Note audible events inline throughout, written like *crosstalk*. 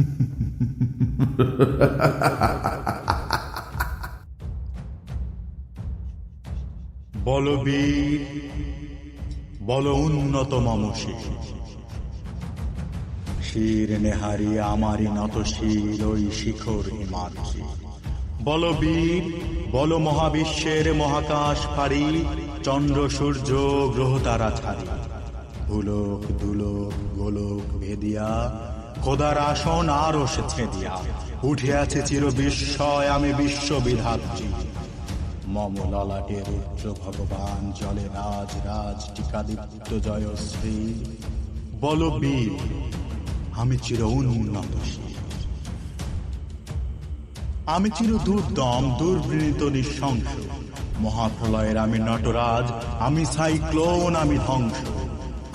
*laughs* বলবীর, বল উন্নত শির। নেহারি নত শির ওই শিখর হিমাদ্রি। বলবীর, বল মহাবিশ্বের মহাকাশ পারি, চন্দ্র, সূর্য, গ্রহ তারা ছাড়ি। ভুলোক, দুলোক, গোলক, ভেদিয়া খোদার আসন আরও সেছে দিয়া। উঠিয়াছে চির বিস্ময় আমি উচ্চ ভগবান, জলে রাজ রাজ, টিকাদিত্য বল বীর, আমি চির উন্নত আমি চির দুর্দম দুর্বৃত নিঃশংস। মহাপ্রলয়ের আমি নটরাজ, আমি সাইক্লোন, আমি ধ্বংস।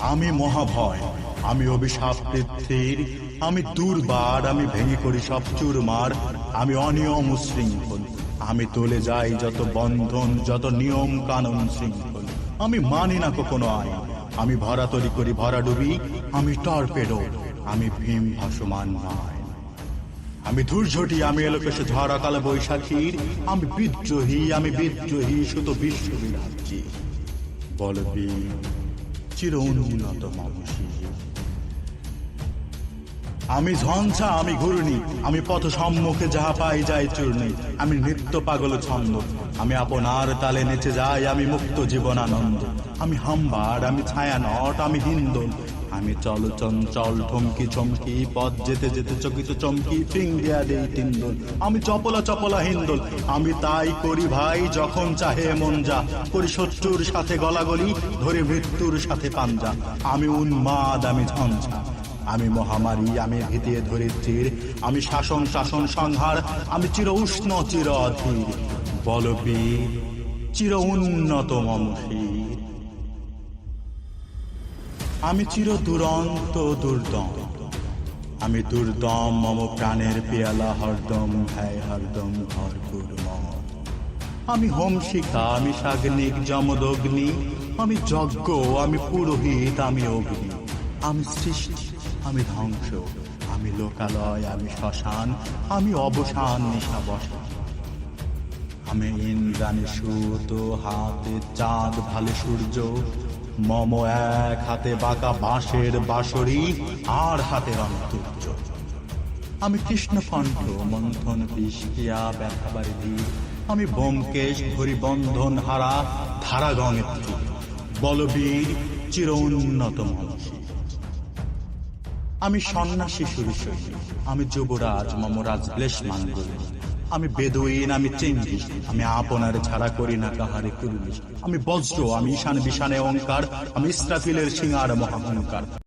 আমি মহাভয়, আমি অভিশাপ পৃথ্বীর আমি দুর্বার আমি ভেঙে করি সব চুরমার আমি অনিয়ম উশৃঙ্খল। আমি তুলে যাই যত বন্ধন, যত নিয়ম কানুন শৃঙ্খল। আমি মানি না কখনো আইন। আমি ভরা তরি করি ভরা ডুবি, আমি টর্পেডো, আমি ভীম ভাসমান মায় আমি ধূর্ঝটি, আমি এলোকেশে ঝড়া কালে বৈশাখীর, আমি বিদ্রোহী আমি বিদ্রোহী সুত বিশ্ববিরাজ্যী বলবি চির উন্নত আমি ঝঞ্ঝা আমি ঘূর্ণি, আমি পথ সম্মুখে যাহা পাই যাই চূর্ণি, আমি নৃত্য পাগল ছন্দ, আমি আপনার তালে নেচে যাই, আমি মুক্ত জীবনানন্দ, আমি হাম্বার, আমি ছায়া নট, আমি হিন্দন, আমি চল চঞ্চল, ঠমকি চমকি পথ যেতে যেতে চকিত চমকি, ফিং দেয়া দেই তিন্দল আমি চপলা চপলা হিন্দল, আমি তাই করি ভাই যখন চাহে মন যা, করি শত্রুর সাথে গলাগলি, ধরে মৃত্যুর সাথে পাঞ্জা, আমি উন্মাদ, আমি ঝঞ্ঝা আমি মহামারী, আমি ভিতিয়ে ধরিত্রীর, আমি শাসন শাসন সংহার আমি চির উষ্ণ, চির অধীর। বলবীর চির উন্নত মমশীর আমি চির দুরন্ত, দুর্দম। আমি দুর্দম, মম প্রাণের পেয়ালা, হরদম হ্যায় হরদম ভরপুর মম। আমি হোমশিখা, আমি সাগ্নিক, যমদগ্নি। আমি যজ্ঞ, আমি পুরোহিত, আমি অগ্নি। আমি সৃষ্টি। আমি ধ্বংস, আমি লোকালয়, আমি শ্মশান, আমি অবসান, নিশা বসা। আমি ইন্দ্রাণী সুত, হাতে চাঁদ, ভালে সূর্য, মম এক হাতে বাঁকা বাঁশের বাঁশরি, আর হাতে অন্তর্য আমি কৃষ্ণ কৃষ্ণকণ্ঠ, মন্থন বিষকিয়া ব্যথাবারি ধীর। আমি বোমকেশ ধরি বন্ধন হারা ধারা গঙ্গেত্রী বলবীর চির উন্নত মনসী। আমি সন্ন্যাসী সুরসই আমি যুবরাজ মমরাজ আমি বেদুইন, আমি চেঙ্গিস আমি আপনার ছাড়া করি না কাহারে করি আমি বজ্র, আমি ঈশান, বিশানে অঙ্কার আমি ইসরাফিলের সিঙ্গার মহাহংকার।